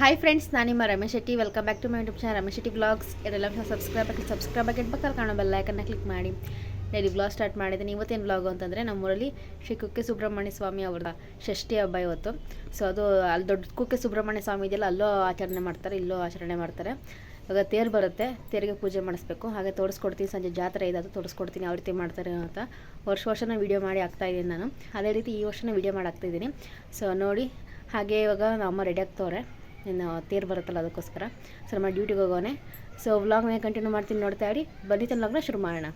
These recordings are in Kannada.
ಹಾಯ್ ಫ್ರೆಂಡ್ಸ್ ನಾನು ನಿಮ್ಮ Ramesh Shetty. Welcome back to my YouTube channel Ramesh Shetty blogs ಎಲ್ಲ ಸಬ್ಸ್ಕ್ರೈಬ್ ಆಗಿ ಸಬ್ಸ್ಕ್ರೈಬ್ ಆಗಿ ಪಕ್ಕದಲ್ಲಿ ಕಾಣೋ ಬೆಲ್ಲೈಕನ್ನ ಕ್ಲಿಕ್ ಮಾಡಿ. ಡೈಲಿ ಬ್ಲಾಗ್ ಸ್ಟಾರ್ಟ್ ಮಾಡಿದ್ದೀನಿ. ಇವತ್ತೇನು ಬ್ಲಾಗ್ ಅಂತಂದರೆ ನಮ್ಮೂರಲ್ಲಿ ಶ್ರೀ ಕುಕ್ಕೆ ಸುಬ್ರಹ್ಮಣ್ಯ ಸ್ವಾಮಿ ಅವ್ರದ್ದ ಷಷ್ಠಿ ಹಬ್ಬ ಇವತ್ತು. ಸೊ ಅದು ಅಲ್ಲಿ ದೊಡ್ಡ ಕುಕ್ಕೆ ಸುಬ್ರಹ್ಮಣ್ಯ ಸ್ವಾಮಿ ಇದೆಯಲ್ಲ, ಅಲ್ಲೂ ಆಚರಣೆ ಮಾಡ್ತಾರೆ, ಇಲ್ಲೂ ಆಚರಣೆ ಮಾಡ್ತಾರೆ. ಇವಾಗ ತೇರು ಬರುತ್ತೆ, ತೇರಿಗೆ ಪೂಜೆ ಮಾಡಿಸ್ಬೇಕು. ಹಾಗೆ ತೋರಿಸ್ಕೊಡ್ತೀನಿ, ಸಂಜೆ ಜಾತ್ರೆ ಇದೆ, ಅದು ತೋರಿಸ್ಕೊಡ್ತೀನಿ, ಯಾವ ರೀತಿ ಮಾಡ್ತಾರೆ ಅಂತ. ವರ್ಷ ವರ್ಷನ ವೀಡಿಯೋ ಮಾಡಿ ಹಾಕ್ತಾಯಿದ್ದೀನಿ ನಾನು. ಅದೇ ರೀತಿ ಈ ವರ್ಷನ ವೀಡಿಯೋ ಮಾಡಿ ಹಾಕ್ತಾಯಿದ್ದೀನಿ ಸೊ ನೋಡಿ, ಹಾಗೆ ಇವಾಗ ನಮ್ಮ ರೆಡಿ ಆಗ್ತವ್ರೆ. ಇನ್ನು ತೇರು ಬರುತ್ತಲ್ಲ ಅದಕ್ಕೋಸ್ಕರ. ಸೊ ನಮ್ಮ ಡ್ಯೂಟಿಗೆ ಹೋಗೋನೆ ಸೊ ವ್ಲಾಗ್ನ ಕಂಟಿನ್ಯೂ ಮಾಡ್ತೀನಿ ನೋಡ್ತಾ ಇರಿ. ಬನ್ನಿ ವ್ಲಾಗ್ನ ಶುರು ಮಾಡೋಣ.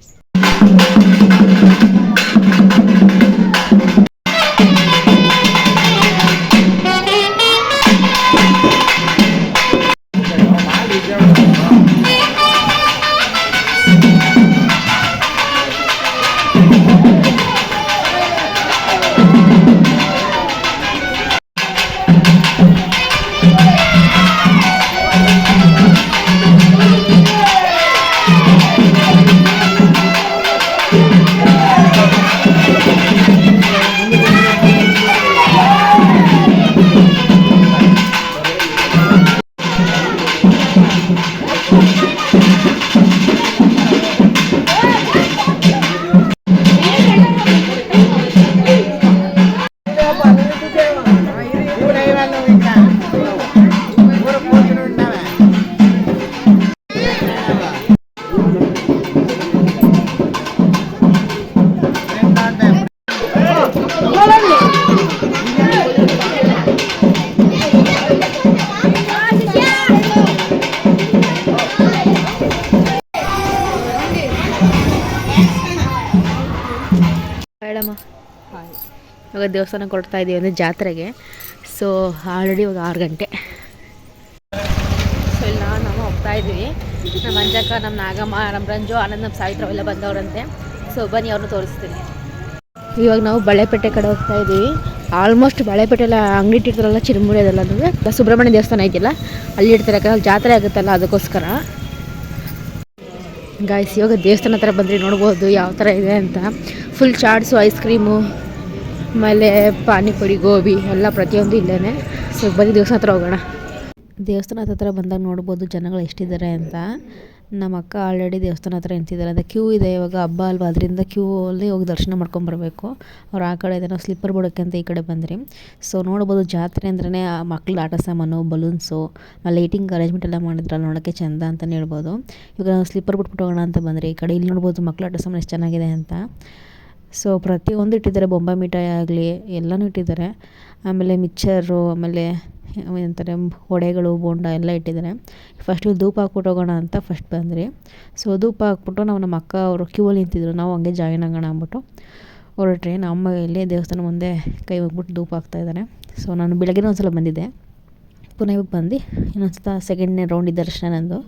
ಇವಾಗ ದೇವಸ್ಥಾನ ಕೊಡ್ತಾ ಇದ್ದೀವಿ ಅಂದರೆ ಜಾತ್ರೆಗೆ. ಸೊ ಆಲ್ರೆಡಿ ಇವಾಗ ಆರು ಗಂಟೆ. ಸೊ ಇಲ್ಲಿ ನಾವು ಹೋಗ್ತಾ ಇದ್ದೀವಿ. ನಮ್ಮ ಅಂಜಕ್ಕ, ನಮ್ಮ ನಾಗಮ್ಮ, ನಮ್ಮ ರಂಜು, ಆನಂದ್, ನಮ್ಮ ಸಾವಿತ್ರ ಎಲ್ಲ ಬಂದವರಂತೆ. ಸೊ ಬನ್ನಿ, ಅವ್ರನ್ನ ತೋರಿಸ್ತೀನಿ. ಇವಾಗ ನಾವು ಬಳೆಪೇಟೆ ಕಡೆ ಹೋಗ್ತಾ ಇದ್ದೀವಿ ಆಲ್ಮೋಸ್ಟ್ ಬಳೆಪೇಟೆ ಎಲ್ಲ ಅಂಗಡಿ ಇಟ್ಟಿರ್ತಾರಲ್ಲ, ಚಿರುಮುರಿ ಅದೆಲ್ಲ ಅಂದರೆ ಸುಬ್ರಹ್ಮಣ್ಯ ದೇವಸ್ಥಾನ ಐತಿಲ್ಲ. ಅಲ್ಲಿ ಇಡ್ತಾರೆ, ಯಾಕಂದ್ರೆ ಜಾತ್ರೆ ಆಗುತ್ತಲ್ಲ, ಅದಕ್ಕೋಸ್ಕರ. ಗಾಯ್ಸ್ ಇವಾಗ ದೇವಸ್ಥಾನ ಹತ್ರ ಬಂದರೆ ನೋಡ್ಬೋದು, ಯಾವ ಥರ ಇದೆ ಅಂತ. ಫುಲ್ ಚಾಟ್ಸು ಐಸ್ ಕ್ರೀಮು ಆಮೇಲೆ ಪಾನಿಪುರಿ, ಗೋಬಿ ಎಲ್ಲ ಪ್ರತಿಯೊಂದು ಇಲ್ಲೇ ಸೊ ಬರೀ ದೇವಸ್ಥಾನ ಹತ್ರ ಹೋಗೋಣ. ದೇವಸ್ಥಾನ ಹತ್ರ ಬಂದಾಗ ನೋಡ್ಬೋದು ಜನಗಳು ಎಷ್ಟಿದ್ದಾರೆ ಅಂತ. ನಮ್ಮ ಅಕ್ಕ ಆಲ್ರೆಡಿ ದೇವಸ್ಥಾನ ಹತ್ರ ನಿಂತಿದ್ದಾರೆ. ಅಂತ ಕ್ಯೂ ಇದೆ ಇವಾಗ. ಹಬ್ಬ ಅಲ್ವಾ? ಅದರಿಂದ ಕ್ಯೂ ಅಲ್ಲಿ ಹೋಗಿ ದರ್ಶನ ಮಾಡ್ಕೊಂಬರ್ಬೇಕು ಅವ್ರು ಆ ಕಡೆ ಏನೋ ಸ್ಲಿಪ್ಪರ್ ಬಿಡೋಕ್ಕೆ ಅಂತ ಈ ಕಡೆ ಬಂದ್ರಿ. ಸೊ ನೋಡ್ಬೋದು ಜಾತ್ರೆ ಅಂದ್ರೆ ಮಕ್ಳು ಆಟ ಸಾಮಾನು ಬಲೂನ್ಸು ಲೈಟಿಂಗ್ ಅರೇಂಜ್ಮೆಂಟ್ ಎಲ್ಲ ಮಾಡಿದ್ರಲ್ಲ ನೋಡೋಕ್ಕೆ ಚೆಂದ ಅಂತಲೇ ಹೇಳ್ಬೋದು. ಇವಾಗ ನಾವು ಸ್ಲಿಪ್ಪರ್ ಬಿಟ್ಬಿಟ್ಟು ಹೋಗೋಣ ಅಂತ ಬಂದ್ರಿ. ಈ ಕಡೆ ಇಲ್ಲಿ ನೋಡ್ಬೋದು ಮಕ್ಳು ಆಟ ಸಾಮಾನು ಎಷ್ಟು ಚೆನ್ನಾಗಿದೆ ಅಂತ. ಸೊ ಪ್ರತಿಯೊಂದು ಇಟ್ಟಿದ್ದಾರೆ ಬೊಂಬೆ ಮಿಠಾಯಿ ಆಗಲಿ, ಎಲ್ಲನೂ ಇಟ್ಟಿದ್ದಾರೆ ಆಮೇಲೆ ಮಿಕ್ಚರು ಆಮೇಲೆ ಏನಂತಾರೆ ವಡೆಗಳು, ಬೋಂಡ ಎಲ್ಲ ಇಟ್ಟಿದ್ದಾರೆ ಫಸ್ಟ್ ಧೂಪ ಹಾಕ್ಬಿಟ್ಟು ಹೋಗೋಣ ಅಂತ ಫಸ್ಟ್ ಬಂದ್ರಿ. ಸೊ ಧೂಪ ಹಾಕ್ಬಿಟ್ಟು ನಾವು ನಮ್ಮ ಅಕ್ಕ ಅವರು ಕ್ಯೂ ಅಲ್ಲಿ ನಿಂತಿದ್ರು. ನಾವು ಹಂಗೆ ಜಾಯಿನ್ ಆಗೋಣ ಅಂದ್ಬಿಟ್ಟು ಹೊರಟ್ರಿ. ನಮ್ಮ ಇಲ್ಲಿ ದೇವಸ್ಥಾನ ಮುಂದೆ ಕೈ ಹೋಗ್ಬಿಟ್ಟು ಧೂಪ ಹಾಕ್ತಾಯಿದ್ದಾರೆ ಸೊ ನಾನು ಬೆಳಗ್ಗೆ ಒಂದು ಸಲ ಬಂದಿದ್ದೆ. ಪುನಃ ಬಂದು ಇನ್ನೊಂದು ಸಲ ಸೆಕೆಂಡ್ನೇ ರೌಂಡ್ ದರ್ಶನ ನಂದು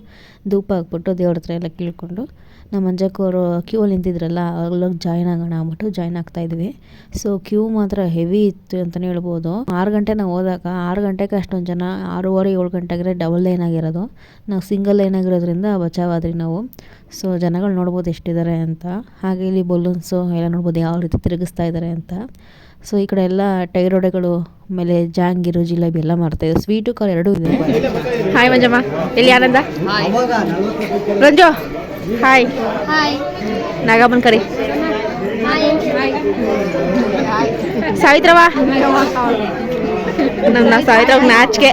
ಧೂಪ ಹಾಕ್ಬಿಟ್ಟು ದೇವ್ರ ಹತ್ರ ಎಲ್ಲ ಕೇಳಿಕೊಂಡು ನಮ್ಮ ಮಂಜಕ್ಕವರು ಕ್ಯೂ ಅಲ್ಲಿ ನಿಂತಿದ್ರಲ್ಲ ಅಲ್ಲೋಗಿ ಜಾಯ್ನ್ ಆಗೋಣ ಅಂದ್ಬಿಟ್ಟು ಜಾಯ್ನ್ ಆಗ್ತಾಯಿದ್ವಿ ಸೊ ಕ್ಯೂ ಮಾತ್ರ ಹೆವಿ ಇತ್ತು ಅಂತಲೇ ಹೇಳ್ಬೋದು. ಆರು ಗಂಟೆ ನಾವು ಹೋದಾಗ, ಆರು ಗಂಟೆಗೆ ಅಷ್ಟೊಂದು ಜನ, ಆರೂವರೆ, ಏಳು ಗಂಟೆಗೆ ಡಬಲ್ ಲೈನ್ ಆಗಿರೋದು. ನಾವು ಸಿಂಗಲ್ ಲೈನ್ ಆಗಿರೋದ್ರಿಂದ ಬಚಾವಾದ್ರಿ ನಾವು. ಸೊ ಜನಗಳು ನೋಡ್ಬೋದು ಎಷ್ಟಿದ್ದಾರೆ ಅಂತ. ಹಾಗೆ ಇಲ್ಲಿ ಬಲೂನ್ಸು ಎಲ್ಲ ನೋಡ್ಬೋದು ಯಾವ ರೀತಿ ತಿರುಗಿಸ್ತಾ ಇದ್ದಾರೆ ಅಂತ. ಸೊ ಈ ಕಡೆ ಎಲ್ಲ ಟೈರ್ ಒಡೆಗಳು ಆಮೇಲೆ ಜಾಂಗೀರು ಜಿಲೇಬಿ ಎಲ್ಲ ಮಾಡ್ತಾಯಿದ್ರು ಸ್ವೀಟು ಕಾರ್ ಎರಡೂ ಇದೆ. ಹಾಯ್ ಮಂಜಮ್ಮ. ಎಲ್ಲಿ ಆನಂದ? ರಂಜು. ಹಾಯ್ ಹಾಯ್ ನಾಗಮ್ಮನ ಕರಿ. ಹಾಯ್ ನಮ್ಮ ನನ್ನ ಸಾವಿತ್ರ ನಾಚಿಕೆ.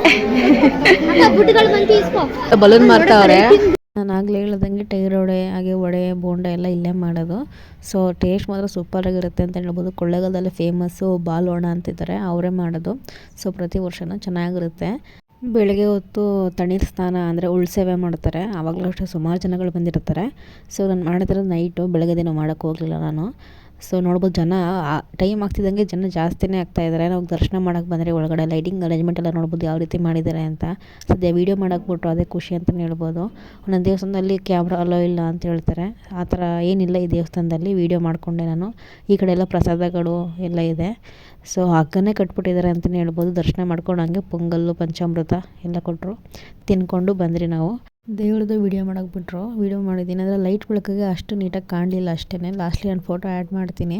ಬಲೂನ್ ಮಾರ್ತಾವ್ರೆ ನಾನು ಆಗಲೇ ಹೇಳ್ದಂಗೆ ಟೈರ್ ವಡೆ ಹಾಗೆ ವಡೆ ಬೋಂಡೆ ಎಲ್ಲ ಇಲ್ಲೇ ಮಾಡೋದು. ಸೊ ಟೇಸ್ಟ್ ಮಾತ್ರ ಸೂಪರಾಗಿರುತ್ತೆ ಅಂತ ಹೇಳ್ಬೋದು. ಕೊಳ್ಳೇಗಾಲದಲ್ಲಿ ಫೇಮಸ್ಸು ಬಾಲೋಣ ಅಂತಿದ್ದಾರೆ, ಅವರೇ ಮಾಡೋದು. ಸೊ ಪ್ರತಿ ವರ್ಷನೂ ಚೆನ್ನಾಗಿರುತ್ತೆ. ಬೆಳಗ್ಗೆ ಹೊತ್ತು ತಣ್ಣೀರು ಸ್ನಾನ ಅಂದರೆ ಉಳ್ಸೇವೆ ಮಾಡ್ತಾರೆ. ಆವಾಗಲೂ ಅಷ್ಟೇ ಸುಮಾರು ಜನಗಳು ಬಂದಿರ್ತಾರೆ. ಸೊ ನಾನು ಮಾಡಿದ್ರೆ ನೈಟು ಬೆಳಗ್ಗೆ ದಿನ ಮಾಡೋಕ್ಕೆ ಹೋಗಲಿಲ್ಲ ನಾನು. ಸೊ ನೋಡ್ಬೋದು ಜನ ಟೈಮ್ ಆಗ್ತಿದ್ದಂಗೆ ಜನ ಜಾಸ್ತಿನೇ ಆಗ್ತಾಯಿದ್ದಾರೆ ನಾವು ದರ್ಶನ ಮಾಡೋಕ್ಕೆ ಬಂದರೆ ಒಳಗಡೆ ಲೈಟಿಂಗ್ ಅರೇಂಜ್ಮೆಂಟ್ ಎಲ್ಲ ನೋಡ್ಬೋದು ಯಾವ ರೀತಿ ಮಾಡಿದ್ದಾರೆ ಅಂತ. ಸದ್ಯ ವೀಡಿಯೋ ಮಾಡೋಕ್ಕೆ ಬಿಟ್ಟರು ಅದೇ ಖುಷಿ ಅಂತಲೇ ಹೇಳ್ಬೋದು. ಒಂದೊಂದು ದೇವಸ್ಥಾನದಲ್ಲಿ ಕ್ಯಾಮ್ರಾ ಅಲೋ ಇಲ್ಲ ಅಂತ ಹೇಳ್ತಾರೆ. ಆ ಥರ ಏನಿಲ್ಲ ಈ ದೇವಸ್ಥಾನದಲ್ಲಿ ವೀಡಿಯೋ ಮಾಡಿಕೊಂಡೆ ನಾನು. ಈ ಕಡೆ ಎಲ್ಲ ಪ್ರಸಾದಗಳು ಎಲ್ಲ ಇದೆ. ಸೊ ಹಗ್ಗನೇ ಕಟ್ಬಿಟ್ಟಿದ್ದಾರೆ ಅಂತಲೇ ಹೇಳ್ಬೋದು. ದರ್ಶನ ಮಾಡ್ಕೊಂಡು ಹಂಗೆ, ಪೊಂಗಲ್ಲು, ಪಂಚಾಮೃತ ಎಲ್ಲ ಕೊಟ್ಟರು ತಿನ್ಕೊಂಡು ಬಂದ್ರಿ ನಾವು. ದೇವ್ರದ್ದು ವೀಡಿಯೋ ಮಾಡೋಕೆ ಬಿಟ್ಟರು ವೀಡಿಯೋ ಮಾಡಿದ್ದೀನಿ. ಅಂದರೆ ಲೈಟ್ ಬೆಳಕಿಗೆ ಅಷ್ಟು ನೀಟಾಗಿ ಕಾಣಲಿಲ್ಲ ಅಷ್ಟೇ ಲಾಸ್ಟ್ಲಿ ನಾನು ಫೋಟೋ ಆ್ಯಡ್ ಮಾಡ್ತೀನಿ.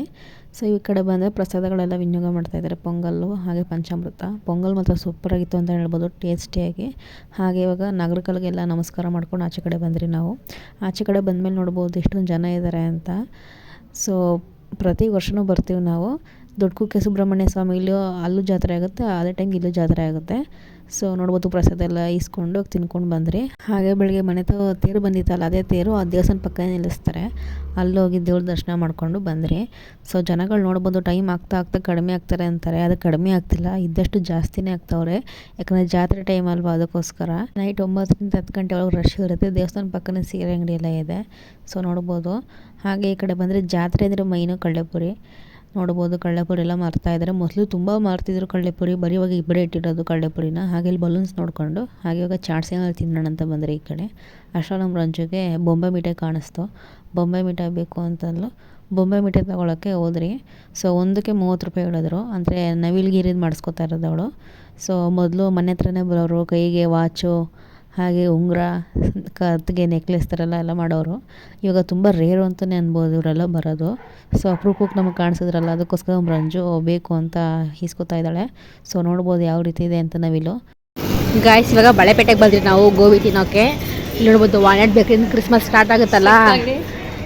ಸೊ ಈ ಕಡೆ ಬಂದರೆ ಪ್ರಸಾದಗಳೆಲ್ಲ ವಿನಿಯೋಗ ಮಾಡ್ತಾಯಿದ್ದಾರೆ ಪೊಂಗಲ್ಲು, ಹಾಗೆ ಪಂಚಾಮೃತ. ಪೊಂಗಲ್ ಮಾತ್ರ ಸೂಪರಾಗಿತ್ತು ಅಂತ ಹೇಳ್ಬೋದು. ಟೇಸ್ಟಿಯಾಗಿ ಹಾಗೆ ಇವಾಗ ನಾಗರಿಕರಿಗೆಲ್ಲ ನಮಸ್ಕಾರ ಮಾಡ್ಕೊಂಡು ಆಚೆ ಕಡೆ ಬಂದ್ರಿ ನಾವು. ಆಚೆ ಕಡೆ ಬಂದಮೇಲೆ ನೋಡ್ಬೋದು ಎಷ್ಟೊಂದು ಜನ ಇದ್ದಾರೆ ಅಂತ. ಸೊ ಪ್ರತಿ ವರ್ಷವೂ ಬರ್ತೀವಿ ನಾವು. ದೊಡ್ಡ ಕುಕ್ಕೆ ಸುಬ್ರಹ್ಮಣ್ಯ ಸ್ವಾಮಿ ಇಲ್ಲೂ ಅಲ್ಲೂ ಜಾತ್ರೆ ಆಗುತ್ತೆ. ಅದೇ ಟೈಮ್ ಇಲ್ಲೂ ಜಾತ್ರೆ ಆಗುತ್ತೆ. ಸೊ ನೋಡ್ಬೋದು ಪ್ರಸಾದ ಎಲ್ಲ ಇಸ್ಕೊಂಡು ತಿನ್ಕೊಂಡು ಬಂದ್ರಿ. ಹಾಗೆ ಬೆಳಗ್ಗೆ ಮನೆ ತ ತೇರು ಬಂದಿತ್ತಲ್ಲ, ಅದೇ ತೇರು ಆ ದೇವಸ್ಥಾನ ಪಕ್ಕ ನಿಲ್ಲಿಸ್ತಾರೆ. ಅಲ್ಲಿ ಹೋಗಿ ದೇವ್ರ ದರ್ಶನ ಮಾಡಿಕೊಂಡು ಬಂದ್ರಿ. ಸೊ ಜನಗಳು ನೋಡ್ಬೋದು ಟೈಮ್ ಆಗ್ತಾ ಆಗ್ತಾ ಕಡಿಮೆ ಆಗ್ತಾರೆ ಅಂತಾರೆ. ಅದು ಕಡಿಮೆ ಆಗ್ತಿಲ್ಲ, ಇದ್ದಷ್ಟು ಜಾಸ್ತಿನೇ ಆಗ್ತಾವ್ರೆ. ಯಾಕಂದರೆ ಜಾತ್ರೆ ಟೈಮ್ ಅಲ್ವಾ ಅದಕ್ಕೋಸ್ಕರ. ನೈಟ್ ಒಂಬತ್ತರಿಂದ ಹತ್ತು ಗಂಟೆ ಒಳಗೆ ರಶ್ ಇರುತ್ತೆ. ದೇವಸ್ಥಾನ ಪಕ್ಕನೇ ಸೀರೆ ಅಂಗಡಿ ಎಲ್ಲ ಇದೆ. ಸೊ ನೋಡ್ಬೋದು. ಹಾಗೆ ಈ ಕಡೆ ಬಂದರೆ ಜಾತ್ರೆ ಅಂದರೆ ಮೈನು ಕಳ್ಳೆಪುರಿ. ನೋಡ್ಬೋದು ಕಳ್ಳೆಪುರಿ ಎಲ್ಲ ಮಾರ್ತಾ ಇದ್ದಾರೆ. ಮೊದಲು ತುಂಬ ಮಾರ್ತಿದ್ರು ಕಳ್ಳೆಪುರಿ. ಬರೀ ಇವಾಗ ಇಬ್ಬರೇ ಇಟ್ಟಿರೋದು ಕಳ್ಳೆಪುರಿನ. ಹಾಗೆ ಇಲ್ಲಿ ಬಲೂನ್ಸ್ ನೋಡಿಕೊಂಡು. ಹಾಗೆ ಇವಾಗ ಚಾಟ್ಸ್ ಏನಾದ್ರು ತಿನ್ನೋಣ ಅಂತ ಬಂದರೆ ಈ ಕಡೆ. ಅಷ್ಟರಲ್ಲಿ ನಮ್ಮ ರಂಜುಗೆ ಬೊಂಬೆ ಮಿಠಾಯಿ ಕಾಣಿಸ್ತು. ಬೊಂಬೆ ಮಿಠಾಯಿ ಬೇಕು ಅಂತಂದ್ಲು. ಬೊಂಬೆ ಮಿಠಾಯಿ ತೊಗೊಳಕ್ಕೆ ಹೋದ್ರಿ. ಸೊ ಒಂದಕ್ಕೆ ಮೂವತ್ತು ರೂಪಾಯಿ ಹೇಳಿದ್ರು. ಅಂದರೆ ನವಿಲ್ಗಿರಿದು ಮಾಡಿಸ್ಕೊತಾ ಇರೋದು ಅವಳು. ಸೊ ಮೊದಲು ಮನೆ ಹತ್ರನೇ ಬರೋರು, ಕೈಗೆ ವಾಚು ಹಾಗೆ ಉಂಗುರ ಕತ್ತಿಗೆ ನೆಕ್ಲೆಸ್ ಥರ ಎಲ್ಲ ಮಾಡೋರು. ಇವಾಗ ತುಂಬ ರೇರು ಅಂತಲೇ ಅನ್ಬೋದು ಇವರೆಲ್ಲ ಬರೋದು. ಸೊ ಅಪ್ರೂಪಕ್ಕೆ ನಮಗೆ ಕಾಣಿಸಿದ್ರಲ್ಲ, ಅದಕ್ಕೋಸ್ಕರ ರಂಜು ಬೇಕು ಅಂತ ಈಸ್ಕೊತಾ ಇದ್ದಾಳೆ. ಸೊ ನೋಡ್ಬೋದು ಯಾವ ರೀತಿ ಇದೆ ಅಂತ ನಾವಿಲ್ಲು ಗಾಯ್ಸ್ ಇವಾಗ ಬಳೆಪೇಟೆಗೆ ಬಂದ್ರಿ ನಾವು, ಗೋಬಿ ತಿನ್ನೋಕೆ. ಇಲ್ಲಿ ನೋಡ್ಬೋದು ವಾಲೆಟ್ ಬೇಕ್ರಿ ಕ್ರಿಸ್ಮಸ್ ಸ್ಟಾರ್ಟ್ ಆಗುತ್ತಲ್ಲ?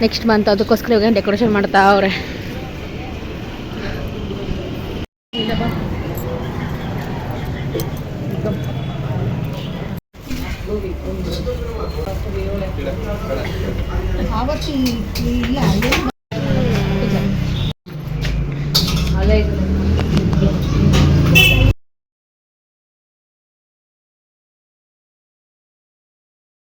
ನೆಕ್ಸ್ಟ್ ಮಂತ್ ಅದಕ್ಕೋಸ್ಕರ ಇವಾಗ ಡೆಕೋರೇಷನ್ ಮಾಡ್ತಾ ಅವ್ರೆ. chị lại đến